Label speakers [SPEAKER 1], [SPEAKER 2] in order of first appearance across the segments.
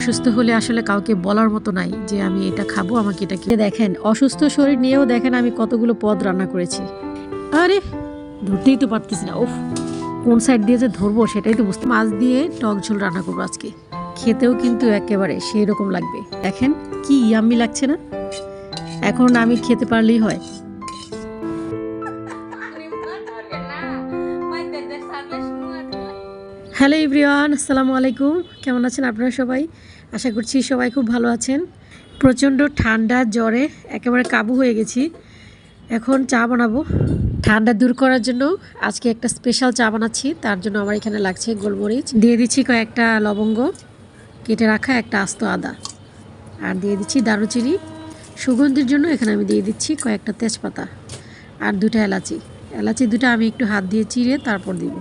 [SPEAKER 1] অসুস্থ হলে আসলে কাউকে বলার মতো নাই যে আমি এটা খাব, আমাকে এটা খেয়ে দেখেন। অসুস্থ শরীর নিয়েও দেখেন আমি কতগুলো পদ রান্না করেছি। আরে, ধরতেই তো পারতেছি না, উফ। কোন সাইড দিয়ে যে ধরবো সেটাই তো বুঝতে মাছ দিয়ে টক ঝোল রান্না করব আজকে। খেতেও কিন্তু একেবারে সেই রকম লাগবে। দেখেন কি ইয়াম্মি লাগছে না? এখন আমি খেতে পারলেই হয়। হ্যালো ইব্রিয়ান আসসালামু আলাইকুম। কেমন আছেন আপনারা সবাই? আশা করছি সবাই খুব ভালো আছেন। প্রচণ্ড ঠান্ডা জ্বরে একেবারে কাবু হয়ে গেছি। এখন চা বানাবো। ঠান্ডা দূর করার জন্য আজকে একটা স্পেশাল চা বানাচ্ছি। তার জন্য আমার এখানে লাগছে গোলমরিচ। দিয়ে দিচ্ছি কয়েকটা লবঙ্গ, কেটে রাখা একটা আস্ত আদা। আর দিয়ে দিচ্ছি দারুচিনি। সুগন্ধির জন্য এখানে আমি দিয়ে দিচ্ছি কয়েকটা তেজপাতা। আর দুটা এলাচি। এলাচি দুটো আমি একটু হাত দিয়ে চিড়ে তারপর দিব।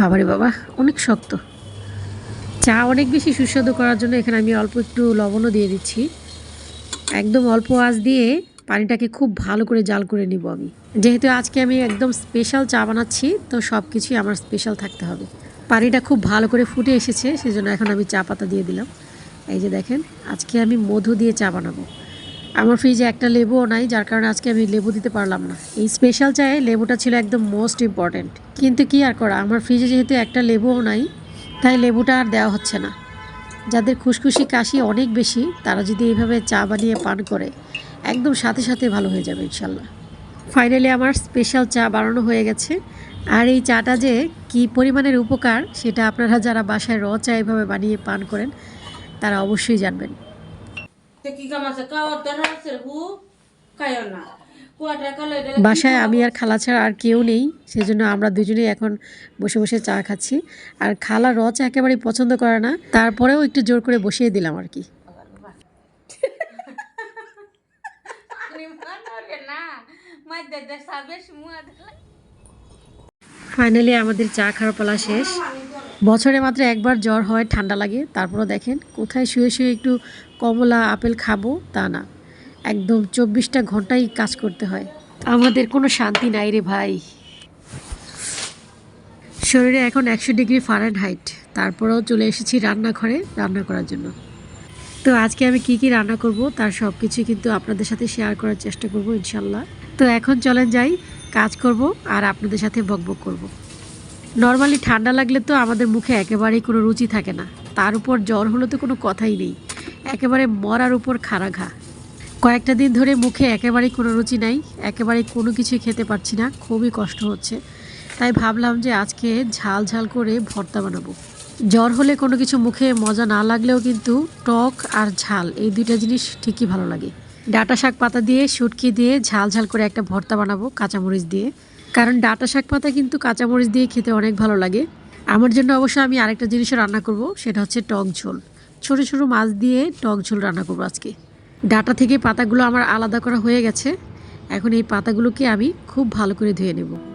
[SPEAKER 1] বাবারে বাবা, অনেক শক্ত। চা অনেক বেশি সুস্বাদু করার জন্য এখানে আমি অল্প একটু লবণও দিয়ে দিচ্ছি। একদম অল্প আঁচ দিয়ে পানিটাকে খুব ভালো করে জাল করে নিব আমি। যেহেতু আজকে আমি একদম স্পেশাল চা বানাচ্ছি, তো সব কিছুই আমার স্পেশাল থাকতে হবে। পানিটা খুব ভালো করে ফুটে এসেছে, সেজন্য এখন আমি চা পাতা দিয়ে দিলাম। এই যে দেখেন, আজকে আমি মধু দিয়ে চা বানাবো। আমার ফ্রিজে একটা লেবুও নাই, যার কারণে আজকে আমি লেবু দিতে পারলাম না। এই স্পেশাল চায়ে লেবুটা ছিল একদম মোস্ট ইম্পর্ট্যান্ট কিন্তু কি আর করা, আমার ফ্রিজে যেহেতু একটা লেবুও নাই, তাই লেবুটা আর দেওয়া হচ্ছে না। যাদের খুশখুশি কাশি অনেক বেশি, তারা যদি এইভাবে চা বানিয়ে পান করে, একদম সাথে সাথে ভালো হয়ে যাবে ইনশাল্লাহ। ফাইনালি আমার স্পেশাল চা বানানো হয়ে গেছে। আর এই চাটা যে কি পরিমাণের উপকার, সেটা আপনারা যারা বাসায় র চা এভাবে বানিয়ে পান করেন, তারা অবশ্যই জানবেন। বাসায় আমি আর খালা ছাড়া আর কেউ নেই সেজন্য আমরা দুজনেই এখন বসে বসে চা খাচ্ছি। আর খালা রচ একেবারে একেবারেই পছন্দ করে না তারপরেও একটু জোর করে বসিয়ে দিলাম আর কি।
[SPEAKER 2] না।
[SPEAKER 1] ফাইনালি আমাদের চা খাওয়ার পালা শেষ। বছরে মাত্র একবার জ্বর হয়, ঠান্ডা লাগে। তারপরও দেখেন, কোথায় শুয়ে শুয়ে একটু কমলা, আপেল খাব তা না। একদম চব্বিশটা ঘন্টাই কাজ করতে হয়। আমাদের কোনো শান্তি নাই রে ভাই। শরীরে এখন একশো ডিগ্রি ফারেন হাইট তারপরেও চলে এসেছি রান্নাঘরে রান্না করার জন্য। তো আজকে আমি কি কি রান্না করব, তার সব কিছু কিন্তু আপনাদের সাথে শেয়ার করার চেষ্টা করব ইনশাল্লাহ। তো এখন চলেন যাই কাজ করব আর আপনাদের সাথে বকবক করব। নর্মালি ঠান্ডা লাগলে তো আমাদের মুখে একেবারেই কোনো রুচি থাকে না। তার উপর জ্বর হলে তো কোনো কথাই নেই। একেবারে মরার উপর খাড়া ঘা কয়েকটা দিন ধরে মুখে একেবারেই কোনো রুচি নাই। একেবারেই কোনো কিছুই খেতে পারছি না। খুবই কষ্ট হচ্ছে। তাই ভাবলাম যে আজকে ঝাল ঝাল করে ভর্তা বানাবো। জ্বর হলে কোনো কিছু মুখে মজা না লাগলেও কিন্তু টক আর ঝাল এই দুইটা জিনিস ঠিকই ভালো লাগে। ডাটা শাক পাতা দিয়ে, শুটকি দিয়ে, ঝাল ঝাল করে একটা ভর্তা বানাবো কাঁচামরিচ দিয়ে। কারণ ডাটা শাক পাতা কিন্তু কাঁচামরিচ দিয়ে খেতে অনেক ভালো লাগে। আমার জন্য অবশ্য আমি আরেকটা জিনিসও রান্না করব, সেটা হচ্ছে টক ঝোল। ছোট ছোট মাছ দিয়ে টক ঝোল রান্না করব আজকে। ডাটা থেকে পাতাগুলো আমার আলাদা করা হয়ে গেছে। এখন এই পাতাগুলোকে আমি খুব ভালো করে ধুয়ে নেব।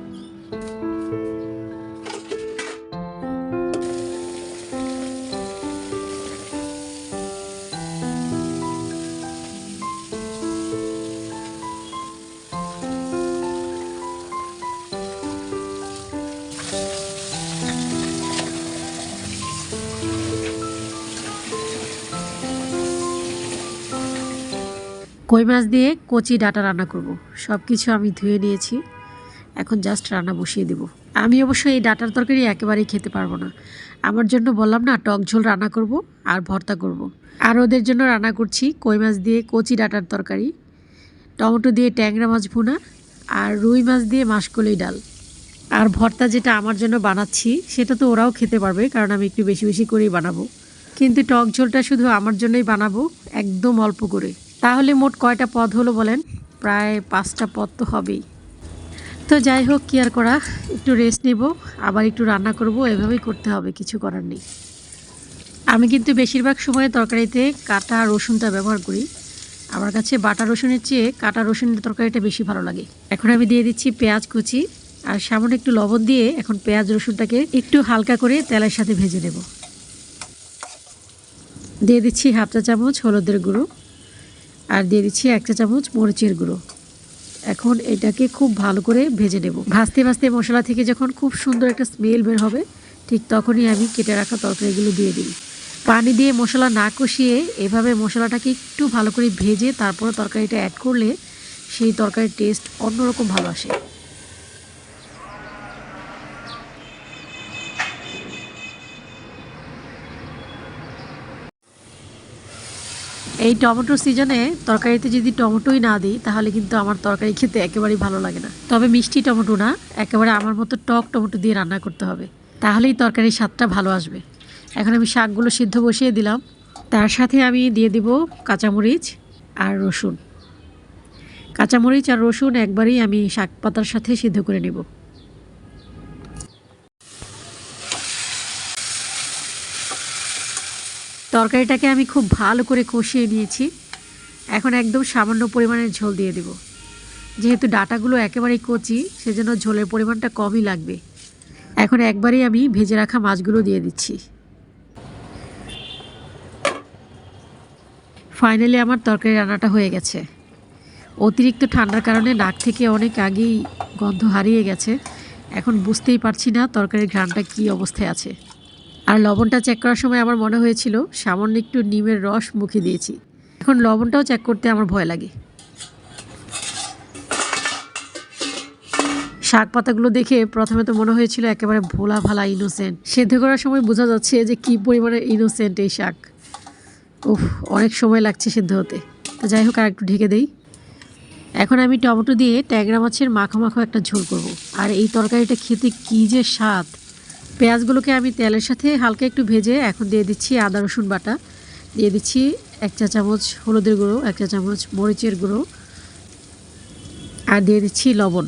[SPEAKER 1] কই মাছ দিয়ে কচি ডাটা রান্না করব। সব কিছু আমি ধুয়ে নিয়েছি। এখন জাস্ট রান্না বসিয়ে দেব। আমি অবশ্য এই ডাটার তরকারি একেবারেই খেতে পারব না। আমার জন্য বললাম না, টক ঝোল রান্না করব আর ভর্তা করব। আর ওদের জন্য রান্না করছি কই মাছ দিয়ে কচি ডাটার তরকারি, টমেটো দিয়ে ট্যাংরা মাছ ভুনা আর রুই মাছ দিয়ে মাসকলই ডাল। আর ভর্তা যেটা আমার জন্য বানাচ্ছি, সেটা তো ওরাও খেতে পারবে কারণ আমি একটু বেশি বেশি করেই বানাবো। কিন্তু টক ঝোলটা শুধু আমার জন্যই বানাবো, একদম অল্প করে। তাহলে মোট কয়টা পদ হলো বলেন? প্রায় পাঁচটা পদ তো হবেই। তো যাই হোক, কি আর করা? একটু রেস্ট নেব, আবার একটু রান্না করব, এভাবেই করতে হবে, কিছু করার নেই। আমি কিন্তু বেশিরভাগ সময় তরকারিতে কাটা রসুনটা ব্যবহার করি। আমার কাছে বাটা রসুনের চেয়ে কাটা রসুনের তরকারিটা বেশি ভালো লাগে। এখন আমি দিয়ে দিচ্ছি পেঁয়াজ কুচি, আর সামান্য একটু লবণ দিয়ে এখন পেঁয়াজ রসুনটাকে একটু হালকা করে তেলের সাথে ভেজে নেব। দিয়ে দিচ্ছি হাফ চা চামচ হলুদের গুঁড়ো। আর দিয়ে দিচ্ছি এক চা চামচ মরিচের গুঁড়ো। এখন এটাকে খুব ভালো করে ভেজে নেব। ভাজতে ভাজতে মশলা থেকে যখন খুব সুন্দর একটা স্মেল বের হবে, ঠিক তখনই আমি কেটে রাখা তরকারিগুলো দিয়ে দিই। পানি দিয়ে মশলা না কষিয়ে এভাবে মশলাটাকে একটু ভালো করে ভেজে তারপর তরকারিটা অ্যাড করলে সেই তরকারির টেস্ট অন্যরকম ভালো আসে। এই টমেটো সিজনে তরকারিতে যদি টমেটোই না দিই, তাহলে কিন্তু আমার তরকারি খেতে একেবারেই ভালো লাগে না। তবে মিষ্টি টমেটো না, একেবারে আমার মতো টক টমেটো দিয়ে রান্না করতে হবে। তাহলেই তরকারির স্বাদটা ভালো আসবে। এখন আমি শাকগুলো সিদ্ধ বসিয়ে দিলাম। তার সাথে আমি দিয়ে দিব কাঁচামরিচ আর রসুন। কাঁচামরিচ আর রসুন একবারই আমি শাক পাতার সাথে সিদ্ধ করে নেব। তরকারিটাকে আমি খুব ভালো করে কষিয়ে নিয়েছি। এখন একদম সামান্য পরিমাণের ঝোল দিয়ে দেব। যেহেতু ডাটাগুলো একেবারেই কচি, সেজন্য ঝোলের পরিমাণটা কমই লাগবে। এখন একবারেই আমি ভেজে রাখা মাছগুলো দিয়ে দিচ্ছি। ফাইনালি আমার তরকারি রান্নাটা হয়ে গেছে। অতিরিক্ত ঠান্ডার কারণে নাক থেকে অনেক আগেই গন্ধ হারিয়ে গেছে। এখন বুঝতেই পারছি না তরকারির ঘ্রাণটা কী অবস্থায় আছে। আর লবণটা চেক করার সময় আমার মনে হয়েছিল, সামান্য একটু নিমের রস মুখে দিয়েছি। এখন লবণটাও চেক করতে আমার ভয় লাগে। শাক পাতাগুলো দেখে প্রথমে তো মনে হয়েছিল একেবারে ভোলা ভালা ইনোসেন্ট সেদ্ধ করার সময় বোঝা যাচ্ছে যে কি পরিমাণে ইনোসেন্ট এই শাক। উফ, অনেক সময় লাগছে সেদ্ধ হতে। তো যাই হোক আর একটু ঢেকে দেই। এখন আমি টমেটো দিয়ে ট্যাংরা মাছের মাখো মাখো একটা ঝোল করব। আর এই তরকারিটা খেতে কী যে স্বাদ! পেঁয়াজগুলোকে আমি তেলের সাথে হালকা একটু ভেজে এখন দিয়ে দিচ্ছি আদা, রসুন বাটা। দিয়ে দিচ্ছি এক চা চামচ হলুদের গুঁড়ো, এক চা চামচ মরিচের গুঁড়ো আর দিয়ে দিচ্ছি লবণ।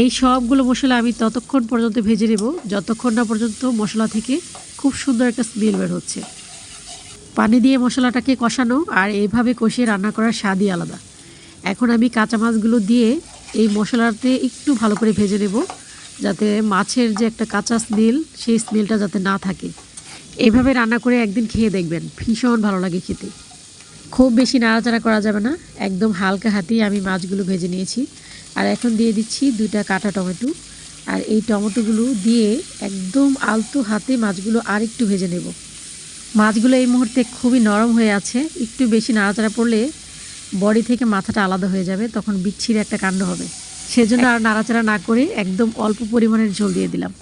[SPEAKER 1] এই সবগুলো মশলা আমি ততক্ষণ পর্যন্ত ভেজে নেব। যতক্ষণ না পর্যন্ত মশলা থেকে খুব সুন্দর একটা স্মেল বের হচ্ছে। পানি দিয়ে মশলাটাকে কষানো আর এইভাবে কষিয়ে রান্না করার স্বাদই আলাদা। এখন আমি কাঁচা মাছগুলো দিয়ে এই মশলাতে একটু ভালো করে ভেজে নেব। যাতে মাছের যে একটা কাঁচা স্মেল, সেই স্মেলটা যাতে না থাকে। এভাবে রান্না করে একদিন খেয়ে দেখবেন, ভীষণ ভালো লাগে খেতে। খুব বেশি নাড়াচাড়া করা যাবে না, একদম হালকা হাতেই আমি মাছগুলো ভেজে নিয়েছি। আর এখন দিয়ে দিচ্ছি দুইটা কাটা টমেটো। আর এই টমেটোগুলো দিয়ে একদম আলতো হাতে মাছগুলো আর একটু ভেজে নেব। মাছগুলো এই মুহূর্তে খুবই নরম হয়ে আছে, একটু বেশি নাড়াচাড়া পড়লে বডি থেকে মাথাটা আলাদা হয়ে যাবে, তখন বিচ্ছির একটা কাণ্ড হবে। সেজন্য আর নাড়াচাড়া না করে একদম অল্প পরিমাণের ঝোল দিয়ে দিলাম।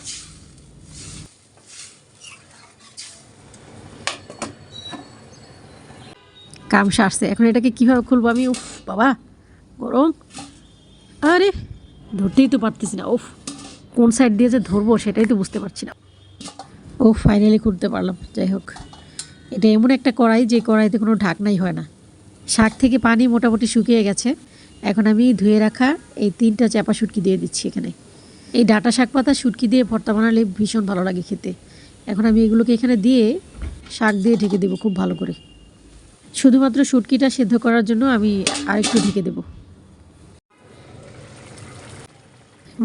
[SPEAKER 1] কাম সারছে। এখন এটাকে কীভাবে খুলবো আমি? উফ, বাবা, গরম। আরে, ধরতেই তো পারতেছি না। উফ, কোন সাইড দিয়ে যে ধরবো সেটাই তো বুঝতে পারছি না। ও ফাইনালি খুলতে পারলাম। যাই হোক, এটা এমন একটা কড়াই, যে কড়াইতে কোনো ঢাকনাই হয় না। শাক থেকে পানি মোটামুটি শুকিয়ে গেছে। এখন আমি ধুয়ে রাখা এই তিনটা চাপা শুটকি দিয়ে দিচ্ছি এখানে। এই ডাটা শাক পাতা শুটকি দিয়ে ভর্তা বানালে ভীষণ ভালো লাগে খেতে। এখন আমি এগুলোকে এখানে দিয়ে শাক দিয়ে ঢেকে দেবো খুব ভালো করে। শুধুমাত্র শুটকিটা সেদ্ধ করার জন্য আমি আরেকটু ঢেকে দেবো।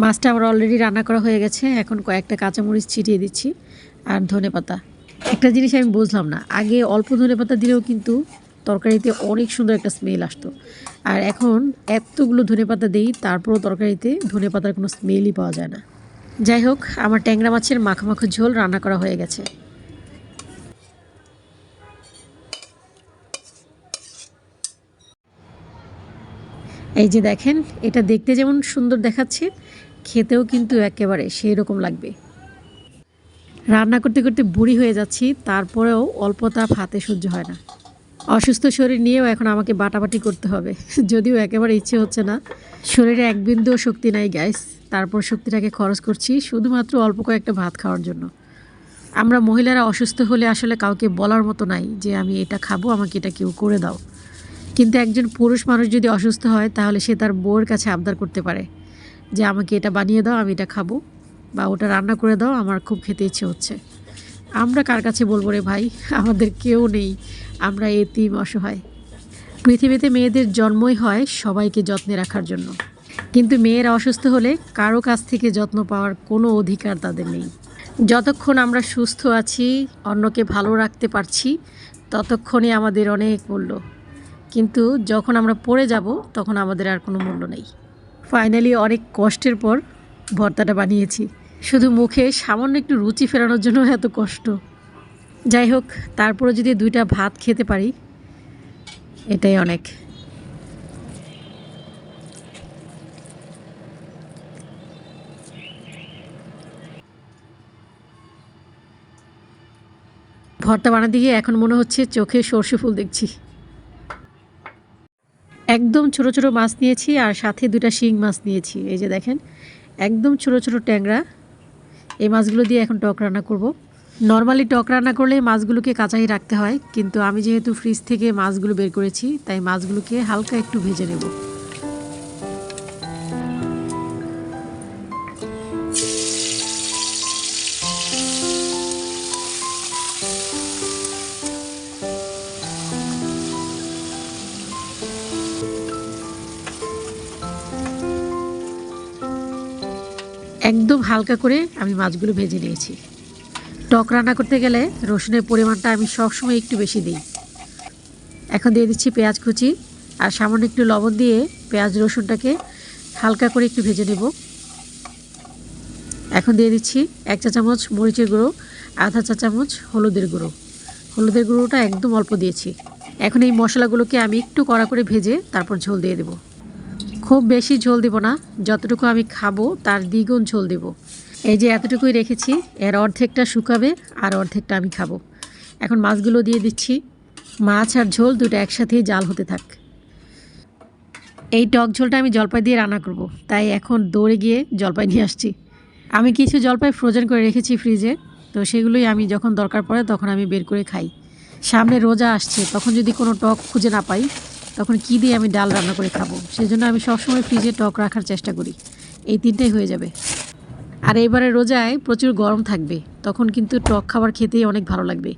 [SPEAKER 1] মাছটা আমার অলরেডি রান্না করা হয়ে গেছে। এখন কয়েকটা কাঁচামরিচ ছিটিয়ে দিচ্ছি আর ধনে পাতা একটা জিনিস আমি বুঝলাম না। আগে অল্প ধনে পাতা দিলেও কিন্তু তরকারিতে অনেক সুন্দর একটা স্মেল আসতো। আর এখন এতগুলো ধনে পাতা দিই, তারপরও তরকারিতে ধনে পাতার কোনো স্মেলই পাওয়া যায় না। যাই হোক, আমার ট্যাংরা মাছের মাখো মাখো ঝোল রান্না করা হয়ে গেছে। এই যে দেখেন, এটা দেখতে যেমন সুন্দর দেখাচ্ছে, খেতেও কিন্তু একেবারে সেই রকম লাগবে। রান্না করতে করতে বুড়ি হয়ে যাচ্ছি, তারপরেও অল্প তাপ হাতে সহ্য হয় না। অসুস্থ শরীর নিয়েও এখন আমাকে বাটাবাটি করতে হবে। যদিও একেবারে ইচ্ছে হচ্ছে না। শরীরে এক বিন্দুও শক্তি নাই গ্যাস তারপর শক্তিটাকে খরচ করছি শুধুমাত্র অল্প কয়েকটা ভাত খাওয়ার জন্য। আমরা মহিলারা অসুস্থ হলে আসলে কাউকে বলার মতো নাই যে, আমি এটা খাব, আমাকে এটা কেউ করে দাও। কিন্তু একজন পুরুষ মানুষ যদি অসুস্থ হয়, তাহলে সে তার বউয়ের কাছে আবদার করতে পারে যে, আমাকে এটা বানিয়ে দাও, আমি এটা খাব বা ওটা রান্না করে দাও, আমার খুব খেতে ইচ্ছে হচ্ছে। আমরা কার কাছে বলব রে ভাই? আমাদের কেউ নেই। আমরা এতিম অসহায়। পৃথিবীতে মেয়েদের জন্মই হয় সবাইকে যত্নে রাখার জন্য। কিন্তু মেয়েরা অসুস্থ হলে কারও কাছ থেকে যত্ন পাওয়ার কোনো অধিকার তাদের নেই। যতক্ষণ আমরা সুস্থ আছি, অন্যকে ভালো রাখতে পারছি, ততক্ষণই আমাদের অনেক মূল্য। কিন্তু যখন আমরা পড়ে যাব, তখন আমাদের আর কোনো মূল্য নেই। ফাইনালি অনেক কষ্টের পর ভর্তাটা বানিয়েছি। শুধু মুখে সামান্য একটু রুচি ফেরানোর জন্য এত কষ্ট। যাই হোক তারপরে যদি দুইটা ভাত খেতে পারি, এটাই অনেক। ভর্তা বানাতে গিয়ে এখন মনে হচ্ছে চোখে সর্ষে ফুল দেখছি। একদম ছোট ছোট মাছ নিয়েছি আর সাথে দুটা শিং মাছ নিয়েছি। এই যে দেখেন, একদম ছোট ছোট ট্যাংরা। এই মাছগুলো দিয়ে এখন টক রান্না করব। নর্মালি টক রান্না করলে মাছগুলোকে কাঁচাই রাখতে হয়, কিন্তু আমি যেহেতু ফ্রিজ থেকে মাছগুলো বের করেছি, তাই মাছগুলোকে হালকা একটু ভেজে নেব। হালকা করে আমি মাছগুলো ভেজে নিয়েছি। টক রান্না করতে গেলে রসুনের পরিমাণটা আমি সবসময় একটু বেশি দিই। এখন দিয়ে দিচ্ছি পেঁয়াজ কুচি আর সামান্য একটু লবণ দিয়ে পেঁয়াজ রসুনটাকে হালকা করে একটু ভেজে নেব। এখন দিয়ে দিচ্ছি এক চা চামচ মরিচের গুঁড়ো, আধা চা চামচ হলুদের গুঁড়ো। হলুদের গুঁড়োটা একদম অল্প দিয়েছি। এখন এই মশলাগুলোকে আমি একটু কড়া করে ভেজে তারপর ঝোল দিয়ে দেবো। খুব বেশি ঝোল দিব না। যতটুকু আমি খাব, তার দ্বিগুণ ঝোল দেব। এই যে এতটুকুই রেখেছি, এর অর্ধেকটা শুকাবে আর অর্ধেকটা আমি খাব। এখন মাছগুলো দিয়ে দিচ্ছি। মাছ আর ঝোল দুটো একসাথেই জাল হতে থাক। এই টক ঝোলটা আমি জলপাই দিয়ে রান্না করব। তাই এখন দৌড়ে গিয়ে জলপাই নিয়ে আসছি। আমি কিছু জলপাই ফ্রোজেন করে রেখেছি ফ্রিজে তো সেগুলোই আমি যখন দরকার পড়ে, তখন আমি বের করে খাই। সামনে রোজা আসছে, তখন যদি কোনো টক খুঁজে না পাই তখন কী দিয়ে আমি ডাল রান্না করে খাব? সেই জন্য আমি সবসময় ফ্রিজে টক রাখার চেষ্টা করি। এই তিনটাই হয়ে যাবে। আর এবারে রোজায় প্রচুর গরম থাকবে। তখন কিন্তু টক খাবার খেতেই অনেক ভালো লাগবে।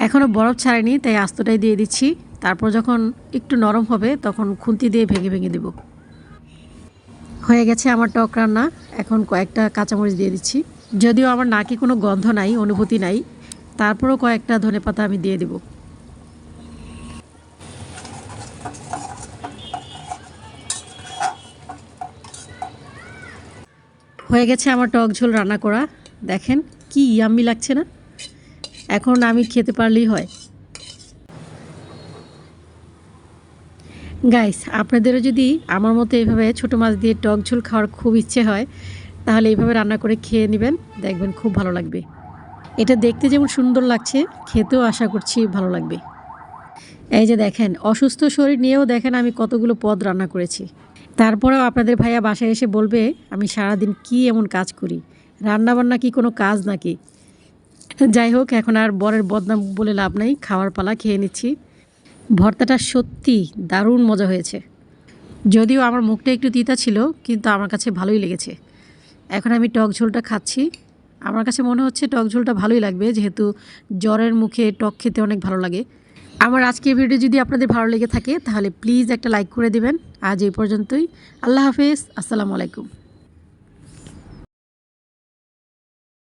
[SPEAKER 1] এখনও বরফ ছাড়েনি, তাই আস্তটাই দিয়ে দিচ্ছি। তারপর যখন একটু নরম হবে, তখন খুন্তি দিয়ে ভেঙে ভেঙে দেব। হয়ে গেছে আমার টক রান্না। এখন কয়েকটা কাঁচামরিচ দিয়ে দিচ্ছি। যদিও আমার নাকে কোনো গন্ধ নাই, অনুভূতি নাই, তারপরও কয়েকটা ধনেপাতা আমি দিয়ে দেব। হয়ে গেছে আমার টক ঝোল রান্না করা। দেখেন কি ইয়াম্মি লাগছে না? এখন আমি খেতে পারলেই হয়। গাইস, আপনাদেরও যদি আমার মতো এইভাবে ছোটো মাছ দিয়ে টক ঝোল খাওয়ার খুব ইচ্ছে হয় তাহলে এইভাবে রান্না করে খেয়ে নেবেন। দেখবেন খুব ভালো লাগবে। এটা দেখতে যেমন সুন্দর লাগছে, খেতেও আশা করছি ভালো লাগবে। এই যে দেখেন, অসুস্থ শরীর নিয়েও দেখেন আমি কতগুলো পদ রান্না করেছি। তারপরেও আপনাদের ভাইয়া বাসায় এসে বলবে, আমি সারাদিন কি এমন কাজ করি? রান্না বান্না কি কোনো কাজ নাকি? যাই হোক, এখন আর বরের বদনাম বলে লাভ নাই, খাওয়ার পালা খেয়ে নিচ্ছি। ভর্তাটা সত্যি দারুণ মজা হয়েছে। যদিও আমার মুখটা একটু তিতা ছিল, কিন্তু আমার কাছে ভালোই লেগেছে। এখন আমি টক ঝোলটা খাচ্ছি। আমার কাছে মনে হচ্ছে টক ঝোলটা ভালোই লাগবে, যেহেতু জ্বরের মুখে টক খেতে অনেক ভালো লাগে। আমার আজকের ভিডিও যদি আপনাদের ভালো লেগে থাকে, তাহলে প্লিজ একটা লাইক করে দিবেন। আজ এই পর্যন্তই। আল্লাহ হাফেজ। আসসালামু আলাইকুম।